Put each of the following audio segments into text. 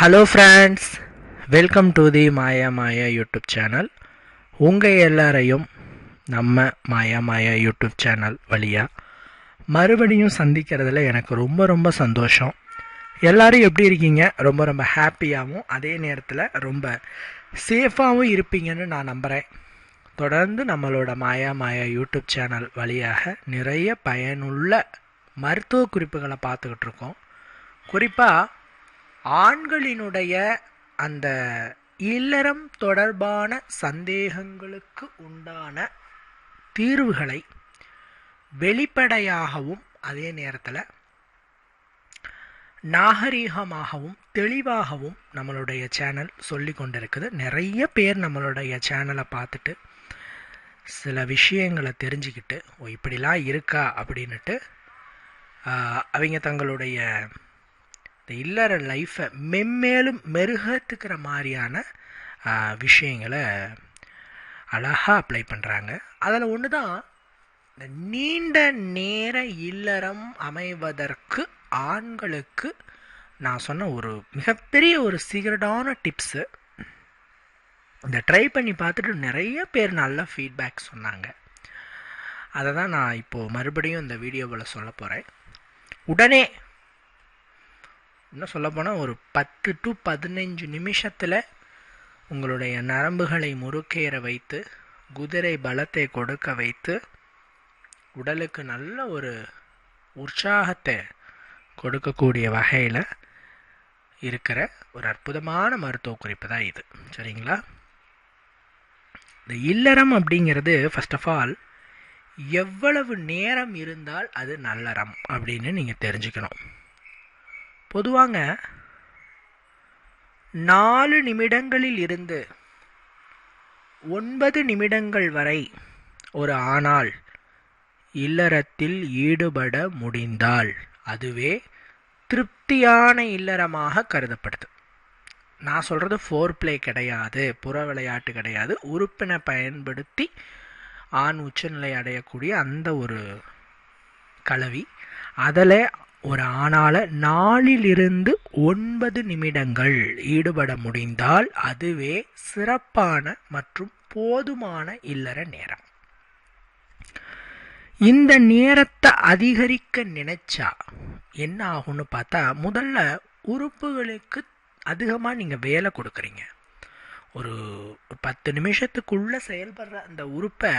Hello friends welcome to the Maya Maya YouTube channel உங்கள் எல்லாரையும் நம்ம மாயா மாயா யூடியூப் சேனல் வழியாக மறுபடியும் சந்திக்கிறதுல எனக்கு ரொம்ப ரொம்ப சந்தோஷம். எல்லாரும் எப்படி இருக்கீங்க? ரொம்ப ரொம்ப ஹாப்பியாகவும் அதே நேரத்தில் ரொம்ப சேஃபாகவும் இருப்பீங்கன்னு நான் நம்புகிறேன் தொடர்ந்து நம்மளோட மாயா மாயா யூடியூப் சேனல் வழியாக நிறைய பயனுள்ள மருத்துவ குறிப்புகளை பார்த்துக்கிட்டு இருக்கோம். குறிப்பாக ஆண்களினுடைய அந்த இல்லறம் தொடர்பான சந்தேகங்களுக்கு உண்டான தீர்வுகளை வெளிப்படையாகவும் அதே நேரத்தில் நாகரீகமாகவும் தெளிவாகவும் நம்மளுடைய சேனல் சொல்லி கொண்டிருக்குது. நிறைய பேர் நம்மளுடைய சேனலை பார்த்துட்டு சில விஷயங்களை தெரிஞ்சுக்கிட்டு ஓ இப்படிலாம் இருக்கா அப்படின்னுட்டு அவங்க தங்களுடைய இந்த இல்லற லைஃப்பை மென்மேலும் மெருகத்துக்கிற மாதிரியான விஷயங்களை அழகாக அப்ளை பண்ணுறாங்க அதில் ஒன்று தான் இந்த நீண்ட நேர இல்லறம் அமைவதற்கு ஆண்களுக்கு நான் சொன்ன ஒரு மிகப்பெரிய ஒரு சீக்ரெட்டான டிப்ஸு இந்த ட்ரை பண்ணி பார்த்துட்டு நிறைய பேர் நல்ல ஃபீட்பேக் சொன்னாங்க. அதை தான் நான் இப்போது மறுபடியும் இந்த வீடியோவில் சொல்ல போகிறேன் உடனே இன்னும் சொல்லப்போனால் ஒரு பத்து டு பதினஞ்சு நிமிஷத்தில் உங்களுடைய நரம்புகளை முறுக்கேற வைத்து குதிரை பலத்தை கொடுக்க வைத்து உடலுக்கு நல்ல ஒரு உற்சாகத்தை கொடுக்கக்கூடிய வகையில் இருக்கிற ஒரு அற்புதமான மருத்துவ குறிப்பு தான் இது. சரிங்களா? இந்த இல்லறம் அப்படிங்கிறது ஃபஸ்ட் ஆஃப் ஆல் எவ்வளவு நேரம் இருந்தால் அது நல்லறம் அப்படின்னு நீங்கள் தெரிஞ்சுக்கணும். பொதுவாங்க நாலு நிமிடங்களில் இருந்து ஒன்பது நிமிடங்கள் வரை ஒரு ஆணால் இல்லறத்தில் ஈடுபட முடிந்தால் அதுவே திருப்தியான இல்லறமாக கருதப்படுது. நான் சொல்கிறது ஃபோர் பிளே கிடையாது புற விளையாட்டு கிடையாது உறுப்பினை பயன்படுத்தி ஆண் உச்சநிலை அடையக்கூடிய அந்த ஒரு கலவி அதில் ஒரு ஆணால நாலிலிருந்து ஒன்பது நிமிடங்கள் ஈடுபட முடிந்தால் அதுவே சிறப்பான மற்றும் போதுமான இல்லற நேரம். இந்த நேரத்தை அதிகரிக்க நினைச்சா என்ன ஆகும்னு பார்த்தா முதல்ல உறுப்புகளுக்கு அதிகமாக நீங்கள் வேலை கொடுக்குறீங்க. ஒரு ஒரு பத்து நிமிஷத்துக்குள்ளே செயல்படுற அந்த உறுப்பை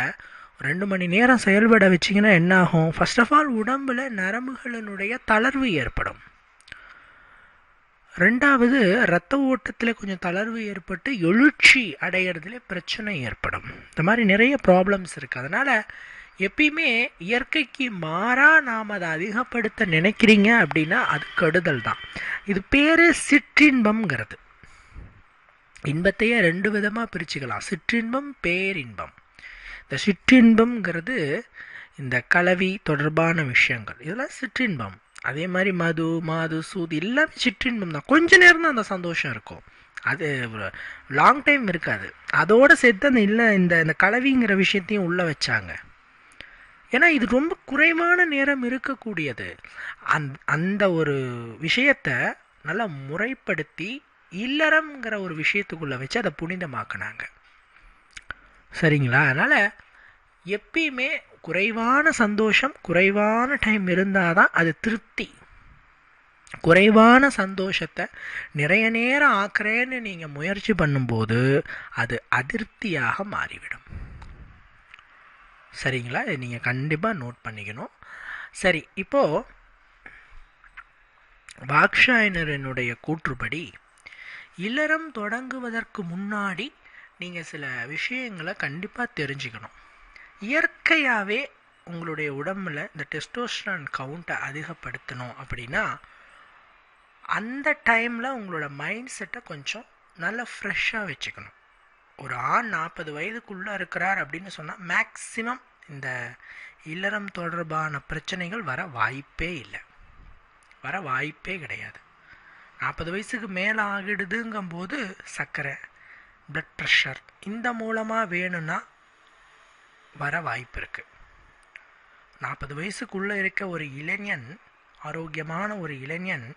ரெண்டு மணி நேரம் செயல்பட வச்சிங்கன்னா என்ன ஆகும் ஃபர்ஸ்ட் ஆஃப் ஆல் உடம்பில் நரம்புகளினுடைய தளர்வு ஏற்படும். ரெண்டாவது ரத்த ஓட்டத்தில் கொஞ்சம் தளர்வு ஏற்பட்டு எழுச்சி அடையிறதுல பிரச்சனை ஏற்படும். இந்த மாதிரி நிறைய ப்ராப்ளம்ஸ் இருக்குது அதனால் எப்பயுமே இயற்கைக்கு மாறா நாம் அதை அதிகப்படுத்த நினைக்கிறீங்க அப்படின்னா அது கெடுதல் தான். இது பேர் சிற்றின்பம்ங்கிறது. இன்பத்தையே ரெண்டு விதமாக பிரிச்சுக்கலாம். சிற்றின்பம் பேரின்பம். இந்த சிற்றின்பம்ங்கிறது இந்த கலவி தொடர்பான விஷயங்கள். இதெல்லாம் சிற்றின்பம். அதே மாதிரி மது மாது சூது எல்லாமே சிற்றின்பம் தான். கொஞ்ச நேரம் தான் அந்த சந்தோஷம் இருக்கும். அது லாங் டைம் இருக்காது. அதோட சேர்த்து அந்த இல்லை இந்த இந்த கலவிங்கிற விஷயத்தையும் உள்ளே வச்சாங்க. ஏன்னா இது ரொம்ப குறைவான நேரம் இருக்கக்கூடியது. அந் அந்த ஒரு விஷயத்தை நல்லா முறைப்படுத்தி இல்லறம்ங்கிற ஒரு விஷயத்துக்குள்ளே வச்சு அதை புனிதமாக்குனாங்க. சரிங்களா? அதனால் எப்பயுமே குறைவான சந்தோஷம் குறைவான டைம் இருந்தால் தான் அது திருப்தி. குறைவான சந்தோஷத்தை நிறைய நேரம் ஆக்குறேன்னு நீங்கள் முயற்சி பண்ணும்போது அது அதிருப்தியாக மாறிவிடும். சரிங்களா? இதை நீங்கள் கண்டிப்பாக நோட் பண்ணிக்கணும். சரி இப்போது வாக்ஷாயனரனுடைய கூற்றுப்படி இல்லறம் தொடங்குவதற்கு முன்னாடி நீங்கள் சில விஷயங்களை கண்டிப்பாக தெரிஞ்சுக்கணும். இயற்கையாகவே உங்களுடைய உடம்புல இந்த டெஸ்டோஸ்ட்ரான் கவுண்ட்டை அதிகப்படுத்தணும் அப்படின்னா அந்த டைமில் உங்களோட மைண்ட் செட்டை கொஞ்சம் நல்லா ஃப்ரெஷ்ஷாக வச்சுக்கணும். ஒரு ஆண் நாற்பது வயதுக்குள்ளே இருக்கிறார் அப்படின்னு சொன்னால் மேக்சிமம் இந்த இல்லறம் தொடர்பான பிரச்சனைகள் வர வாய்ப்பே இல்லை. வர வாய்ப்பே கிடையாது. நாற்பது வயசுக்கு மேலே ஆகிடுதுங்கும்போது சர்க்கரை பிளட் ப்ரெஷர் இந்த மூலமாக வேணும்னா வர வாய்ப்பு இருக்குது நாற்பது வயசுக்குள்ளே இருக்க ஒரு இளைஞன் ஆரோக்கியமான ஒரு இளைஞன்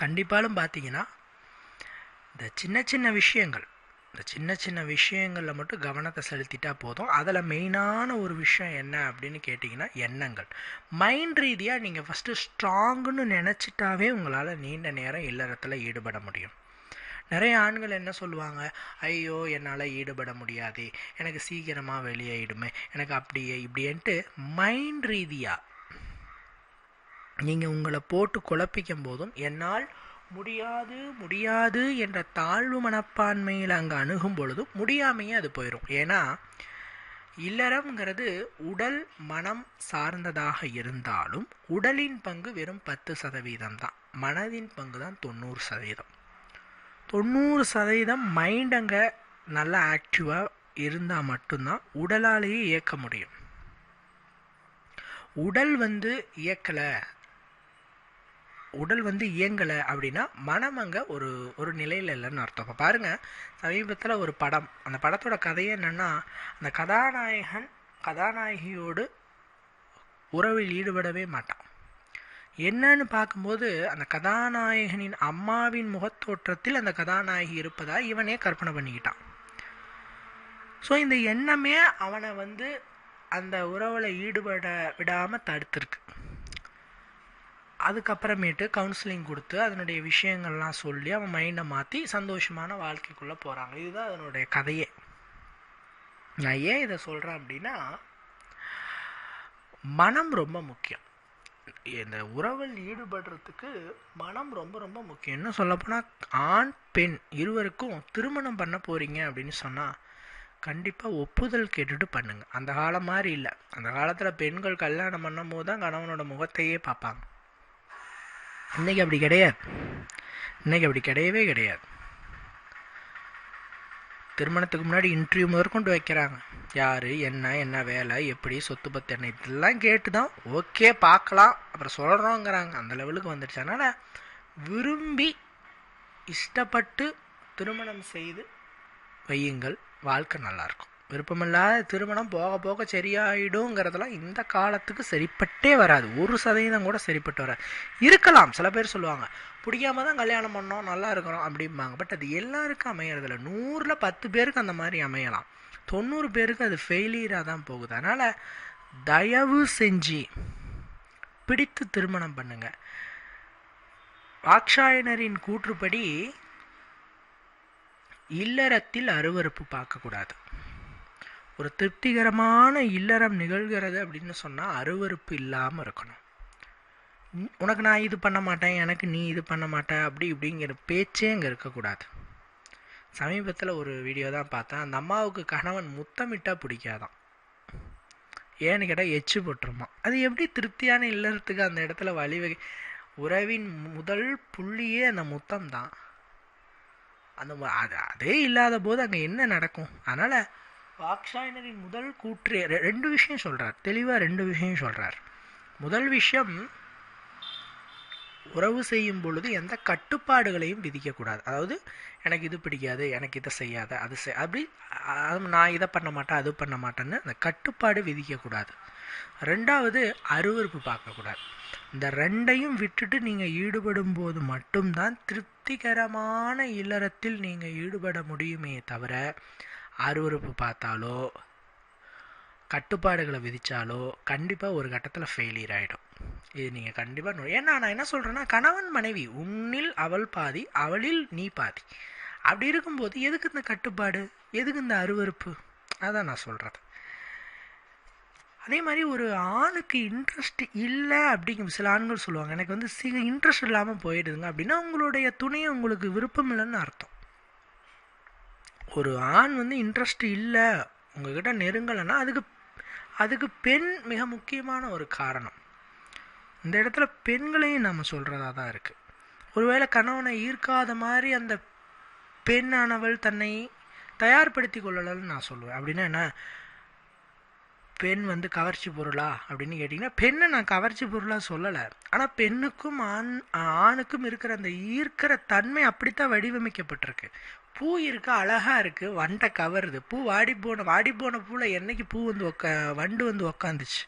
கண்டிப்பாலும் பார்த்தீங்கன்னா இந்த சின்ன சின்ன விஷயங்கள் இந்த சின்ன சின்ன விஷயங்களில் மட்டும் கவனத்தை செலுத்திட்டா போதும். அதில் மெயினான ஒரு விஷயம் என்ன அப்படின்னு கேட்டிங்கன்னா எண்ணங்கள். மைண்ட் ரீதியாக நீங்கள் ஃபஸ்ட்டு ஸ்ட்ராங்குன்னு நினச்சிட்டாவே உங்களால் நீண்ட நேரம் இல்லறத்தில் ஈடுபட முடியும். நிறைய ஆண்கள் என்ன சொல்லுவாங்க? ஐயோ என்னால் ஈடுபட முடியாது. எனக்கு சீக்கிரமாக வெளியாயிடுமே. எனக்கு அப்படியே இப்படின்ட்டு மைண்ட் ரீதியாக நீங்கள் உங்களை போட்டு குழப்பிக்கும் போதும் என்னால் முடியாது முடியாது என்ற தாழ்வு மனப்பான்மையில் அங்கே அணுகும் பொழுதும் முடியாமையே அது போயிடும் ஏன்னா இல்லறம்ங்கிறது உடல் மனம் சார்ந்ததாக இருந்தாலும் உடலின் பங்கு வெறும் பத்து சதவீதம் தான். மனதின் பங்கு தான் தொண்ணூறு சதவீதம். தொண்ணூறு சதவீதம் மைண்ட் அங்கே நல்லா ஆக்டிவாக இருந்தால் மட்டும்தான் உடலாலேயே இயக்க முடியும். உடல் வந்து இயக்கலை. உடல் வந்து இயங்கலை அப்படின்னா மனம் அங்கே ஒரு ஒரு நிலையில் இல்லைன்னு அர்த்தம். இப்போ பாருங்கள் சமீபத்தில் ஒரு படம். அந்த படத்தோட கதையே என்னென்னா அந்த கதாநாயகன் கதாநாயகியோடு உறவில் ஈடுபடவே மாட்டான். என்னன்னு பார்க்கும்போது அந்த கதாநாயகனின் அம்மாவின் முகத்தோற்றத்தில் அந்த கதாநாயகி இருப்பதாக இவனே கற்பனை பண்ணிக்கிட்டான். ஸோ இந்த எண்ணமே அவனை வந்து அந்த உறவில் ஈடுபட விடாமல் தடுத்துருக்கு. அதுக்கப்புறமேட்டு கவுன்சிலிங் கொடுத்து அதனுடைய விஷயங்கள்லாம் சொல்லி அவன் மைண்டை மாற்றி சந்தோஷமான வாழ்க்கைக்குள்ளே போகிறாங்க இதுதான் அதனுடைய கதையே. நான் ஏன் இதை சொல்கிறேன் அப்படின்னா மனம் ரொம்ப முக்கியம். இந்த உறவில் ஈடுபடுறதுக்கு மனம் ரொம்ப ரொம்ப முக்கியம். இன்னும் சொல்லப்போனால் ஆண் பெண் இருவருக்கும் திருமணம் பண்ண போகிறீங்க அப்படின்னு சொன்னால் கண்டிப்பாக ஒப்புதல் கேட்டுட்டு பண்ணுங்க. அந்த காலம் மாதிரி இல்லை. அந்த காலத்தில் பெண்கள் கல்யாணம் பண்ணும் போது தான் கணவனோட முகத்தையே பார்ப்பாங்க. இன்றைக்கி அப்படி கிடையாது. இன்றைக்கி அப்படி கிடையவே கிடையாது. திருமணத்துக்கு முன்னாடி இன்டர்வியூ முதற்கொண்டு வைக்கிறாங்க. யார் என்ன என்ன வேலை எப்படி சொத்து பத்து என்ன இதெல்லாம் கேட்டு தான் ஓகே பார்க்கலாம் அப்புறம் சொல்கிறோங்கிறாங்க அந்த லெவலுக்கு வந்துடுச்சு. அதனால் விரும்பி இஷ்டப்பட்டு திருமணம் செய்து வையுங்கள். வாழ்க்கை நல்லாயிருக்கும் விருப்பமில்லாத திருமணம் போக போக சரியாயிடுங்கிறதெல்லாம் இந்த காலத்துக்கு சரிப்பட்டே வராது. ஒரு சதவீதம் கூட சரிப்பட்டு வராது. இருக்கலாம் சில பேர் சொல்லுவாங்க பிடிக்காம தான் கல்யாணம் பண்ணோம் நல்லா இருக்கிறோம் அப்படிம்பாங்க. பட் அது எல்லாருக்கும் அமையறதில்ல. நூறில் பத்து பேருக்கு அந்த மாதிரி அமையலாம். தொண்ணூறு பேருக்கு அது ஃபெயிலியராக தான் போகுது. அதனால் தயவு செஞ்சு பிடித்து திருமணம் பண்ணுங்க. வாக்ஷாயனரின் கூற்றுப்படி இல்லறத்தில் அருவறுப்பு பார்க்கக்கூடாது. ஒரு திருப்திகரமான இல்லறம் நிகழ்கிறது அப்படின்னு சொன்னால் அருவறுப்பு இல்லாமல் இருக்கணும். உனக்கு நான் இது பண்ண மாட்டேன் எனக்கு நீ இது பண்ண மாட்ட அப்படி இப்படிங்கிற பேச்சே அங்கே இருக்கக்கூடாது சமீபத்தில் ஒரு வீடியோ தான் பார்த்தேன். அந்த அம்மாவுக்கு கணவன் முத்தமிட்டா பிடிக்காதான். ஏன்னு கேட்டால் எச்சு போட்டுருமா அது எப்படி திருப்தியான இல்லறத்துக்கு அந்த இடத்துல வழிவகை உறவின் முதல் புள்ளியே அந்த முத்தம் தான் அந்த அது அதே இல்லாத போது அங்கே என்ன நடக்கும்? அதனால் வாக்ஷாயனரின் முதல் கூற்று ரெண்டு விஷயம் சொல்கிறார் தெளிவாக ரெண்டு விஷயம் சொல்கிறார் முதல் விஷயம் உறவு செய்யும் பொழுது எந்த கட்டுப்பாடுகளையும் விதிக்கக்கூடாது. அதாவது எனக்கு இது பிடிக்காது எனக்கு இதை செய்யாத அது செய் அப்படி நான் இதை பண்ண மாட்டேன் அது பண்ண மாட்டேன்னு அந்த கட்டுப்பாடு விதிக்கக்கூடாது. ரெண்டாவது அருவறுப்பு பார்க்கக்கூடாது. இந்த ரெண்டையும் விட்டுட்டு நீங்கள் ஈடுபடும் போது மட்டும்தான் திருப்திகரமான இல்லறத்தில் நீங்கள் ஈடுபட முடியுமே தவிர அருவறுப்பு பார்த்தாலோ கட்டுப்பாடுகளை விதித்தாலோ கண்டிப்பாக ஒரு கட்டத்தில் ஃபெயிலியர் ஆகிடும் இது நீங்கள் கண்டிப்பாக ஏன்னா நான் என்ன சொல்கிறேன்னா கணவன் மனைவி உன்னில் அவள் பாதி அவளில் நீ பாதி. அப்படி இருக்கும்போது எதுக்கு இந்த கட்டுப்பாடு? எதுக்கு இந்த அருவறுப்பு அதான் நான் சொல்கிறது அதே மாதிரி ஒரு ஆணுக்கு இன்ட்ரெஸ்ட் இல்லை அப்படிங்கும் சில ஆண்கள் சொல்லுவாங்க எனக்கு வந்து சீக்கிரம் இன்ட்ரெஸ்ட் இல்லாமல் போயிடுதுங்க அப்படின்னா உங்களுடைய துணையை உங்களுக்கு விருப்பம் இல்லைன்னு அர்த்தம். ஒரு ஆண் வந்து இன்ட்ரெஸ்ட் இல்லை உங்ககிட்ட நெருங்கலைன்னா அதுக்கு அதுக்கு பெண் மிக முக்கியமான ஒரு காரணம். இந்த இடத்துல பெண்களையும் நம்ம சொல்கிறதா தான் இருக்குது ஒருவேளை கணவனை ஈர்க்காத மாதிரி அந்த பெண்ணானவள் தன்னை தயார்படுத்தி கொள்ளலன்னு நான் சொல்லுவேன். அப்படின்னா என்ன? பெண் வந்து கவர்ச்சி பொருளா? அப்படின்னு கேட்டிங்கன்னா பெண்ணை நான் கவர்ச்சி பொருளாக சொல்லலை. ஆனால் பெண்ணுக்கும் ஆண் ஆணுக்கும் இருக்கிற அந்த ஈர்க்கிற தன்மை அப்படித்தான் வடிவமைக்கப்பட்டிருக்கு. பூ இருக்கு அழகாக இருக்குது வண்டை கவருது. பூ வாடி போன வாடி போன பூவில் என்னைக்கு பூ வந்து உக்கா வண்டு வந்து உக்காந்துச்சு.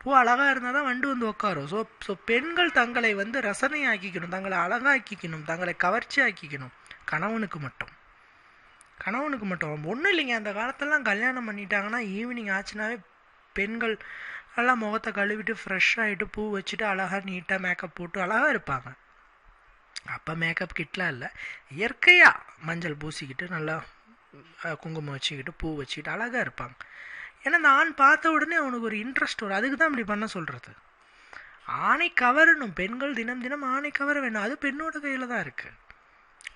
பூ அழகாக இருந்தால் தான் வண்டு வந்து உட்காரும் ஸோ ஸோ பெண்கள் தங்களை வந்து ரசனை ஆக்கிக்கணும் தங்களை அழகாக்கிக்கணும். தங்களை கவர்ச்சி ஆக்கிக்கணும் கணவனுக்கு மட்டும். கணவனுக்கு மட்டும். ஒன்றும் இல்லைங்க. அந்த காலத்தெல்லாம் கல்யாணம் பண்ணிட்டாங்கன்னா ஈவினிங் ஆச்சுனாவே பெண்கள் நல்லா முகத்தை கழுவிட்டு ஃப்ரெஷ் ஆகிட்டு பூ வச்சுட்டு அழகாக நீட்டாக மேக்கப் போட்டு அழகாக இருப்பாங்க. அப்போ மேக்கப் கிட்லாம் இல்லை இயற்கையாக மஞ்சள் பூசிக்கிட்டு நல்லா குங்குமம் வச்சுக்கிட்டு பூ வச்சுக்கிட்டு அழகாக இருப்பாங்க. ஏன்னா அந்த ஆண் பார்த்த உடனே அவனுக்கு ஒரு இன்ட்ரெஸ்ட் வரும். அதுக்கு தான் இப்படி பண்ண சொல்கிறது ஆணை கவரணும். பெண்கள் தினம் தினம் ஆணை கவர வேணும் அது பெண்ணோட கையில் தான் இருக்குது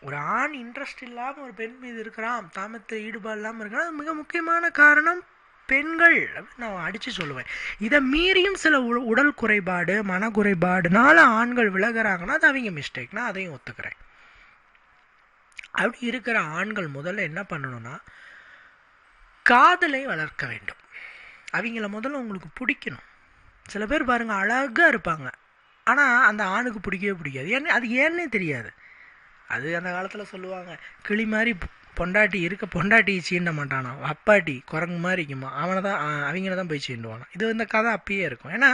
ஒரு ஆண் இன்ட்ரெஸ்ட் இல்லாமல் ஒரு பெண் மீது இருக்கிறான். தாமத்தை ஈடுபாடு இல்லாமல் இருக்கிறான். அது மிக முக்கியமான காரணம். பெண்கள் நான் அடித்து சொல்லுவேன். இதை மீறியும் சில உ- உடல் குறைபாடு மன குறைபாடுனால ஆண்கள் விலகுறாங்கன்னா அது அவங்க மிஸ்டேக் நான் அதையும் ஒத்துக்கிறேன். அப்படி இருக்கிற ஆண்கள் முதல்ல என்ன பண்ணணும்னா காதலை வளர்க்க வேண்டும். அவங்கள முதல்ல உங்களுக்கு பிடிக்கணும். சில பேர் பாருங்கள் அழகாக இருப்பாங்க. ஆனால் அந்த ஆணுக்கு பிடிக்கவே பிடிக்காது. ஏன்னு அது ஏன்னே தெரியாது. அது அந்த காலத்தில் சொல்லுவாங்க கிளி மாதிரி பொண்டாட்டி இருக்க பொண்டாட்டி சீண்ட மாட்டானா? அப்பாட்டி குரங்கு மாதிரி இருக்குமா? அவனை தான் அவங்கள தான் போய் சீண்டுவானா? இது இந்த கதை அப்பயே இருக்கும். ஏன்னா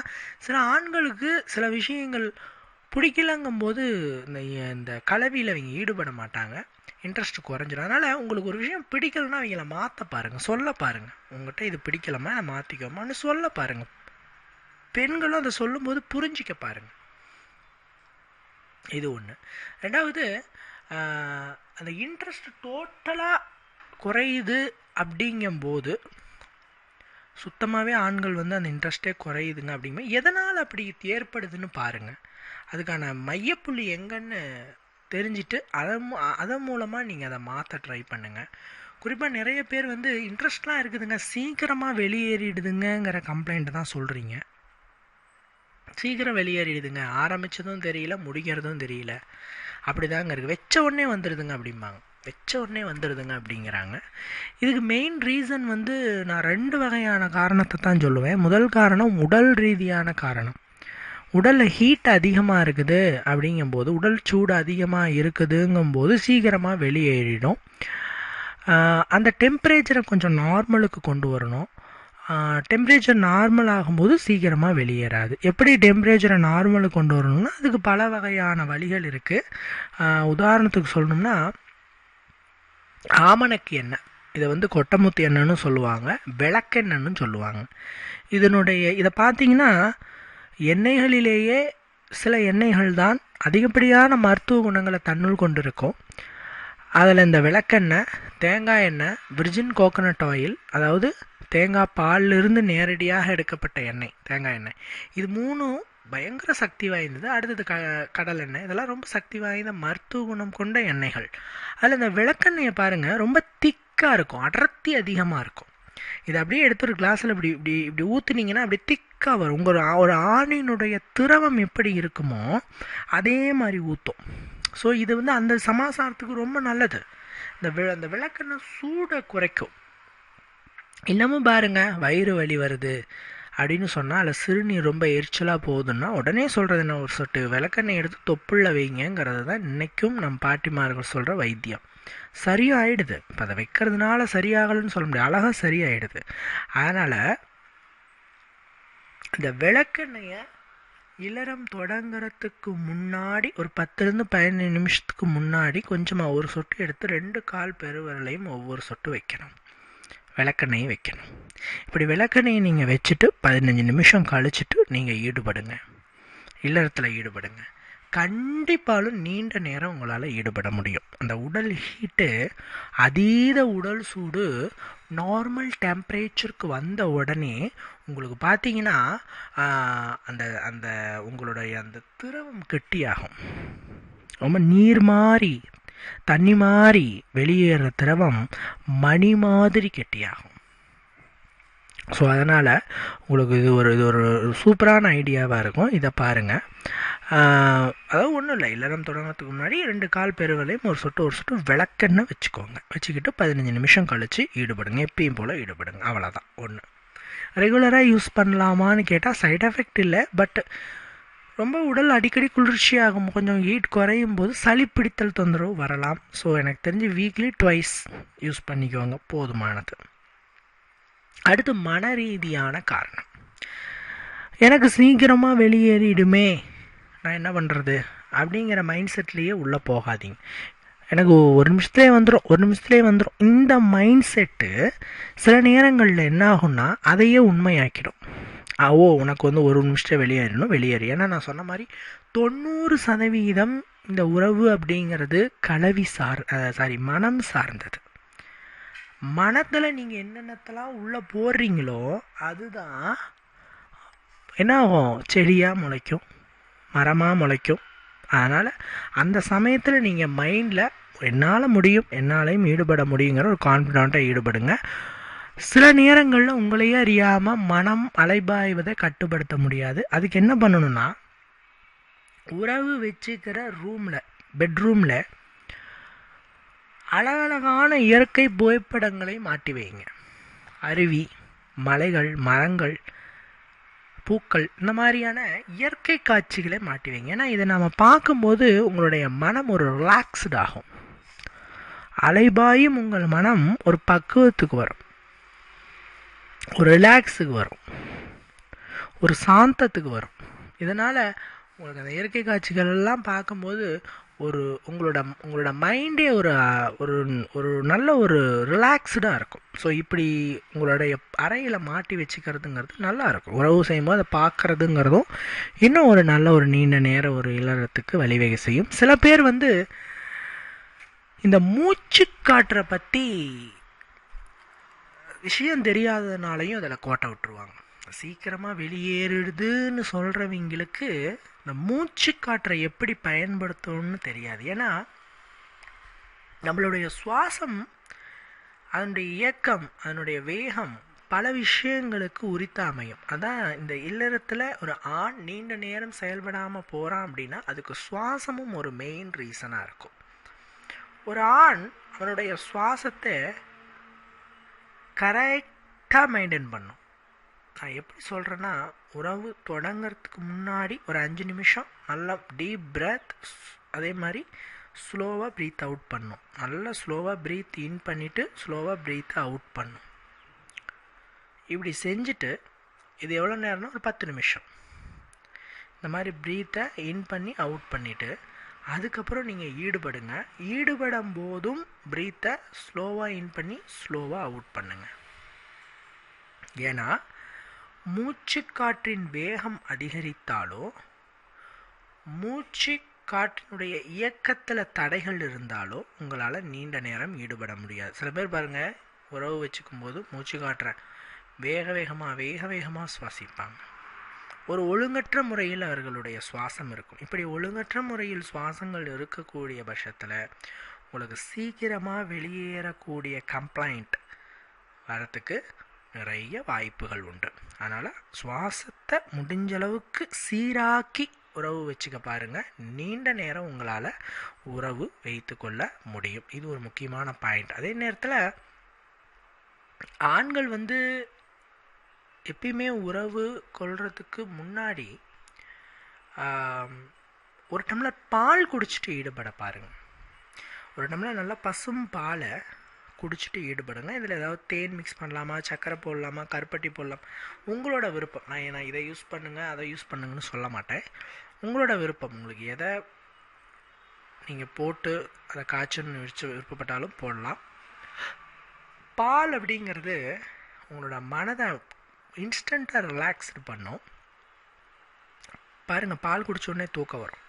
சில ஆண்களுக்கு சில விஷயங்கள் பிடிக்கலங்கும்போது இந்த இந்த கலவியில் அவங்க ஈடுபட மாட்டாங்க. இன்ட்ரெஸ்ட் குறைஞ்சிடும் அதனால் உங்களுக்கு ஒரு விஷயம் பிடிக்கலன்னா அவங்கள மாற்ற பாருங்கள் சொல்ல பாருங்கள் உங்கள்கிட்ட இது பிடிக்கலமா நான் மாற்றிக்கோமான்னு சொல்ல பாருங்கள் பெண்களும் அதை சொல்லும்போது புரிஞ்சிக்க பாருங்கள் இது ஒன்று ரெண்டாவது அந்த இன்ட்ரெஸ்ட் டோட்டலாக குறையுது அப்படிங்கும்போது சுத்தமாகவே ஆண்கள் வந்து அந்த இன்ட்ரெஸ்ட்டே குறையுதுங்க அப்படிங்கும்போது எதனால் அப்படி ஏற்படுதுன்னு பாருங்கள் அதுக்கான மையப்புள்ளி எங்கன்னு தெரிஞ்சுட்டு அதன் அதன் மூலமாக நீங்கள் அதை மாற்ற ட்ரை பண்ணுங்கள் குறிப்பாக நிறைய பேர் வந்து இன்ட்ரெஸ்ட்லாம் இருக்குதுங்க சீக்கிரமாக வெளியேறிடுதுங்கிற கம்ப்ளைண்ட் தான் சொல்கிறீங்க சீக்கிரம் வெளியேறிடுதுங்க ஆரம்பிச்சதும் தெரியல முடிக்கிறதும் தெரியல. அப்படிதாங்க இருக்குது வச்ச உடனே வந்துடுதுங்க அப்படிம்பாங்க. வச்ச உடனே வந்துடுதுங்க அப்படிங்கிறாங்க. இதுக்கு மெயின் ரீசன் வந்து நான் ரெண்டு வகையான காரணத்தை தான் சொல்லுவேன். முதல் காரணம் உடல் ரீதியான காரணம். உடலில் ஹீட் அதிகமாக இருக்குது அப்படிங்கும்போது உடல் சூடு அதிகமாக இருக்குதுங்கும்போது சீக்கிரமாக வெளியேறிடும். அந்த டெம்பரேச்சரை கொஞ்சம் நார்மலுக்கு கொண்டு வரணும். டெம்பரேச்சர் நார்மல் ஆகும்போது சீக்கிரமாக வெளியேறாது. எப்படி டெம்பரேச்சரை நார்மலுக்கு கொண்டு வரணும்னா அதுக்கு பல வகையான வழிகள் இருக்குது உதாரணத்துக்கு சொல்லணும்னா ஆமணக்கு எண்ணெய். இதை வந்து கொட்டமுத்து எண்ணெய்னு சொல்லுவாங்க விளக்கெண்ணெய்னு சொல்லுவாங்க. இதனுடைய இதை பார்த்தீங்கன்னா எண்ணெய்களிலேயே சில எண்ணெய்கள் தான் அதிகப்படியான மருத்துவ குணங்களை தன்னுள் கொண்டிருக்கும். அதில் இந்த விளக்கெண்ணெய் தேங்காய் எண்ணெய் விர்ஜின் கோகனட் ஆயில் அதாவது தேங்காய் பால்லிருந்து நேரடியாக எடுக்கப்பட்ட எண்ணெய் தேங்காய் எண்ணெய். இது மூணும் பயங்கர சக்தி வாய்ந்தது. அடுத்தது க கடல் எண்ணெய். இதெல்லாம் ரொம்ப சக்தி வாய்ந்த மருத்துவ குணம் கொண்ட எண்ணெய்கள். அதில் இந்த விளக்கெண்ணெயை பாருங்கள் ரொம்ப திக்காக இருக்கும் அடர்த்தி அதிகமாக இருக்கும். இதை அப்படியே எடுத்து ஒரு கிளாஸில் இப்படி இப்படி இப்படி ஊற்றுனீங்கன்னா அப்படி திக்காக வரும். உங்கள் ஒரு ஆணினுடைய திரவம் எப்படி இருக்குமோ அதே மாதிரி ஊற்றும் ஸோ இது வந்து அந்த சமாசாரத்துக்கு ரொம்ப நல்லது. இந்த வி அந்த விளக்கெண்ணெய் சூடை குறைக்கும். இன்னமும் பாருங்க வயிறு வலி வருது அப்படின்னு சொன்னால் அதில் சிறுநீர் ரொம்ப எரிச்சலாக போகுதுன்னா உடனே சொல்கிறது என்ன ஒரு சொட்டு விளக்கெண்ணெய் எடுத்து தொப்புள்ள வைங்கிறது தான் இன்றைக்கும் நம் பாட்டிமார்கள் சொல்கிற வைத்தியம். சரியாயிடுது. இப்போ அதை வைக்கிறதுனால சரியாகலன்னு சொல்ல முடியாது. அழகாக சரியாயிடுது. அதனால் இந்த விளக்கெண்ணெயை இளரம் தொடங்குறதுக்கு முன்னாடி ஒரு பத்துலேருந்து பதினஞ்சு நிமிஷத்துக்கு முன்னாடி கொஞ்சமாக ஒரு சொட்டு எடுத்து ரெண்டு கால் பெருவரலையும் ஒவ்வொரு சொட்டு வைக்கணும். விளக்கெண்ணெயை வைக்கணும். இப்படி விளக்கெண்ணெயை நீங்கள் வச்சுட்டு பதினஞ்சு நிமிஷம் கழிச்சிட்டு நீங்கள் ஈடுபடுங்க. இல்லறத்தில் ஈடுபடுங்க. கண்டிப்பாலும் நீண்ட நேரம் உங்களால் ஈடுபட முடியும். அந்த உடல் ஹீட்டு அதீத உடல் சூடு நார்மல் டெம்பரேச்சருக்கு வந்த உடனே உங்களுக்கு பார்த்தீங்கன்னா அந்த அந்த உங்களுடைய அந்த திரவம் கெட்டியாகும். ரொம்ப நீர் மாதிரி தண்ணி மாதிரி வெளியேற திரவம் மணி மாதிரி கெட்டியாகும். ஸோ அதனால் உங்களுக்கு இது ஒரு இது ஒரு சூப்பரான ஐடியாவாக இருக்கும். இதை பாருங்கள் அதாவது ஒன்றும் இல்லை. இல்லறம் தொடங்கிறதுக்கு முன்னாடி ரெண்டு கால் பெருவலையும் ஒரு சொட்டு ஒரு சொட்டு விளக்கெண்ணெய் வச்சுக்கோங்க. வச்சுக்கிட்டு பதினஞ்சு நிமிஷம் கழித்து ஈடுபடுங்க. எப்பயும் போல் ஈடுபடுங்க. அவ்வளோதான் ஒன்று ரெகுலராக யூஸ் பண்ணலாமான்னு கேட்டால் சைட் எஃபெக்ட் இல்லை. பட் ரொம்ப உடல் அடிக்கடி குளிர்ச்சியாகும். கொஞ்சம் ஹீட் குறையும் போது சளி பிடித்தல் தொந்தரவு வரலாம். ஸோ எனக்கு தெரிஞ்சு வீக்லி ட்வைஸ் யூஸ் பண்ணிக்கோங்க. போதுமானது. அடுத்து மன ரீதியான காரணம். எனக்கு சீக்கிரமாக வெளியேறிடுமே. நான் என்ன பண்ணுறது அப்படிங்கிற மைண்ட் செட்லேயே உள்ளே போகாதீங்க. எனக்கு ஒரு நிமிஷத்துலேயே வந்துடும் ஒரு நிமிஷத்துலேயே வந்துடும் இந்த மைண்ட் செட்டு சில நேரங்களில் என்ன ஆகும்னா அதையே உண்மையாக்கிடும். ஓ உனக்கு வந்து ஒரு நிமிஷம் வெளியேறணும் வெளியேறு. ஏன்னா நான் சொன்ன மாதிரி தொண்ணூறு சதவீதம் இந்த உறவு அப்படிங்கிறது கலவி சார் சாரி மனம் சார்ந்தது. மனத்தில் நீங்கள் என்னென்னத்தெல்லாம் உள்ளே போடுறீங்களோ அதுதான் என்ன ஆகும்? செடியாக முளைக்கும் மரமாக முளைக்கும். அதனால் அந்த சமயத்தில் நீங்கள் மைண்டில் என்னால் முடியும் என்னாலையும் ஈடுபட முடியுங்கிற ஒரு கான்ஃபிடண்ட்டாக ஈடுபடுங்க. சில நேரங்களில் உங்களையே அறியாமல் மனம் அலைபாய்வதை கட்டுப்படுத்த முடியாது. அதுக்கு என்ன பண்ணணும்னா உறவு வச்சுக்கிற ரூமில் பெட்ரூமில் அழகழகான இயற்கை புகைப்படங்களை மாட்டி வைங்க. அருவி மலைகள் மரங்கள் பூக்கள் இந்த மாதிரியான இயற்கை காட்சிகளை மாட்டி வைங்க. ஏன்னா இதை நாம் பார்க்கும்போது உங்களுடைய மனம் ஒரு ரிலாக்ஸ்டு ஆகும். அலைபாயும் உங்கள் மனம் ஒரு பக்குவத்துக்கு வரும். ஒரு ரிலாக்ஸுக்கு வரும். ஒரு சாந்தத்துக்கு வரும். இதனால் உங்களுக்கு அந்த இயற்கை காட்சிகள் எல்லாம் பார்க்கும்போது ஒரு உங்களோட உங்களோட மைண்டே ஒரு ஒரு ஒரு நல்ல ஒரு ரிலாக்ஸ்டாக இருக்கும். ஸோ இப்படி உங்களுடைய அறையில் மாட்டி வச்சுக்கிறதுங்கிறது நல்லா இருக்கும். உறவு செய்யும்போது அதை பார்க்குறதுங்கிறதும் இன்னும் ஒரு நல்ல ஒரு நீண்ட நேர ஒரு இளறத்துக்கு வழிவகை செய்யும். சில பேர் வந்து இந்த மூச்சு காற்றை பற்றி விஷயம் தெரியாததுனாலையும் அதில் கோட்டை விட்டுருவாங்க. சீக்கிரமாக வெளியேறுதுன்னு சொல்கிறவங்களுக்கு இந்த மூச்சு காற்றை எப்படி பயன்படுத்தணும்னு தெரியாது. ஏன்னா நம்மளுடைய சுவாசம் அதனுடைய இயக்கம் அதனுடைய வேகம் பல விஷயங்களுக்கு உரித்த அமையும். அதான் இந்த இல்லறத்தில் ஒரு ஆண் நீண்ட நேரம் செயல்படாமல் போகிறான் அப்படின்னா அதுக்கு சுவாசமும் ஒரு மெயின் ரீசனாக இருக்கும். ஒரு ஆண் அவனுடைய சுவாசத்தை கரெக்டாக மெயின்டைன் பண்ணும். நான் எப்படி சொல்கிறேன்னா உறவு தொடங்கிறதுக்கு முன்னாடி ஒரு அஞ்சு நிமிஷம் நல்லா டீப் பிரத் அதே மாதிரி ஸ்லோவாக ப்ரீத் அவுட் பண்ணும். நல்லா ஸ்லோவாக ப்ரீத் இன் பண்ணிவிட்டு ஸ்லோவாக ப்ரீத் அவுட் பண்ணும். இப்படி செஞ்சுட்டு இது எவ்வளோ நேரம்னா ஒரு பத்து நிமிஷம். இந்த மாதிரி ப்ரீத்தை இன் பண்ணி அவுட் பண்ணிவிட்டு அதுக்கப்புறம் நீங்கள் ஈடுபடுங்க. ஈடுபடும் போதும் ப்ரீத்தை ஸ்லோவாக இன் பண்ணி ஸ்லோவாக அவுட் பண்ணுங்க. ஏன்னா மூச்சுக்காற்றின் வேகம் அதிகரித்தாலோ மூச்சு காற்றினுடைய இயக்கத்தில் தடைகள் இருந்தாலோ உங்களால் நீண்ட நேரம் ஈடுபட முடியாது. சில பேர் பாருங்கள் உறவு வச்சுக்கும் போது மூச்சு காற்றை வேக வேகமாக வேக வேகமாக சுவாசிப்பாங்க. ஒரு ஒழுங்கற்ற முறையில் அவர்களுடைய சுவாசம் இருக்கும். இப்படி ஒழுங்கற்ற முறையில் சுவாசங்கள் இருக்கக்கூடிய பட்சத்தில் உங்களுக்கு சீக்கிரமாக வெளியேறக்கூடிய கம்ப்ளைண்ட் வரத்துக்கு நிறைய வாய்ப்புகள் உண்டு. அதனால் சுவாசத்தை முடிஞ்ச அளவுக்கு சீராக்கி உறவு வச்சுக்க பாருங்கள் நீண்ட நேரம் உங்களால் உறவு வைத்து கொள்ள முடியும். இது ஒரு முக்கியமான பாயிண்ட் அதே நேரத்தில் ஆண்கள் வந்து எப்பயுமே உறவு கொள்றதுக்கு முன்னாடி ஒரு டம்ளர் பால் குடிச்சிட்டு ஈடுபட பாருங்க. ஒரு டம்ளர் நல்லா பசும் பாலை குடிச்சிட்டு ஈடுபடுங்க. இதில் ஏதாவது தேன் மிக்ஸ் பண்ணலாமா சர்க்கரை போடலாமா கருப்பட்டி போடலாம். உங்களோட விருப்பம். நான் நான் இதை யூஸ் பண்ணுங்க அதை யூஸ் பண்ணுங்கன்னு சொல்ல மாட்டேன். உங்களோட விருப்பம். உங்களுக்கு எதை நீங்கள் போட்டு அதை காய்ச்சல்னு விரிச்சு விருப்பப்பட்டாலும் போடலாம். பால் அப்படிங்கிறது உங்களோட மனதை இன்ஸ்டண்ட்டாக ரிலாக்ஸ்டு பண்ணும். பாருங்கள் பால் குடித்தோடனே தூக்கம் வரும்.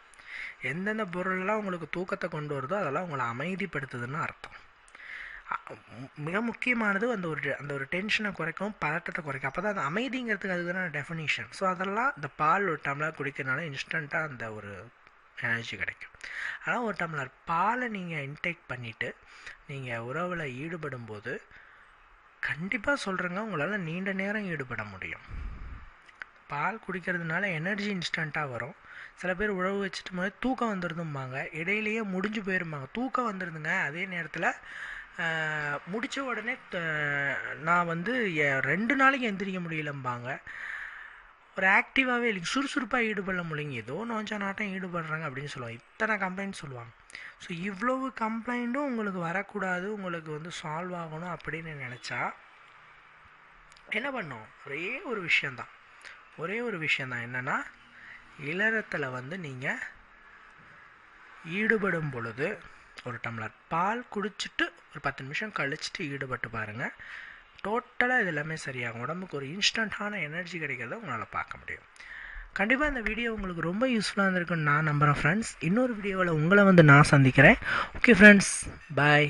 எந்தெந்த பொருளெல்லாம் உங்களுக்கு தூக்கத்தை கொண்டு வருதோ அதெல்லாம் உங்களை அமைதிப்படுத்துதுன்னு அர்த்தம். மிக முக்கியமானது அந்த ஒரு அந்த ஒரு டென்ஷனை குறைக்கும் பதட்டத்தை குறைக்கும் அப்போ தான் அந்த அமைதிங்கிறதுக்கு அதுதான டெஃபினேஷன் ஸோ அதெல்லாம் இந்த பால் ஒரு டம்ளர் குடிக்கிறதுனால இன்ஸ்டண்ட்டாக அந்த ஒரு எனர்ஜி கிடைக்கும். ஆனால் ஒரு டம்ளர் பாலை நீங்கள் இன்டேக் பண்ணிவிட்டு நீங்கள் உறவில் ஈடுபடும் போது கண்டிப்பாக சொல்கிறேங்க உங்களால் நீண்ட நேரம் ஈடுபட முடியும். பால் குடிக்கிறதுனால எனர்ஜி இன்ஸ்டண்ட்டாக வரும். சில பேர் உழவு வச்சுட்டு போது தூக்கம் வந்துருதும்பாங்க. இடையிலேயே முடிஞ்சு போயிருப்பாங்க தூக்கம் வந்துருதுங்க. அதே நேரத்தில் முடித்த உடனே நான் வந்து எ- ரெண்டு நாளைக்கு எந்திரிக்க முடியலம்பாங்க. ஒரு ஆக்டிவாகவே இல்லை. சுறுசுறுப்பாக ஈடுபட முடியுங்க ஏதோ நோஞ்சா நாட்டம் ஈடுபடுறாங்க அப்படின்னு சொல்லுவாங்க. இத்தனை கம்ப்ளைண்ட் சொல்லுவாங்க. ஸோ இவ்வளவு கம்ப்ளைண்ட்டும் உங்களுக்கு வரக்கூடாது. உங்களுக்கு வந்து சால்வ் ஆகணும் அப்படின்னு நினச்சா என்ன பண்ணும்? ஒரே ஒரு விஷயந்தான் ஒரே ஒரு விஷயந்தான் என்னென்னா இளரத்தில் வந்து நீங்கள் ஈடுபடும் பொழுது ஒரு டம்ளர் பால் குடிச்சிட்டு ஒரு பத்து நிமிஷம் கழிச்சிட்டு ஈடுபட்டு பாருங்கள் டோட்டலாக இது எல்லாமே சரியாகும். உடம்புக்கு ஒரு இன்ஸ்டண்ட்டான எனர்ஜி கிடைக்கிறத உங்களால் பார்க்க முடியும். கண்டிப்பாக இந்த வீடியோ உங்களுக்கு ரொம்ப யூஸ்ஃபுல்லாக இருந்திருக்குன்னு நான் நம்புகிறேன் ஃப்ரெண்ட்ஸ் இன்னொரு வீடியோவில் உங்களை வந்து நான் சந்திக்கிறேன். Okay friends bye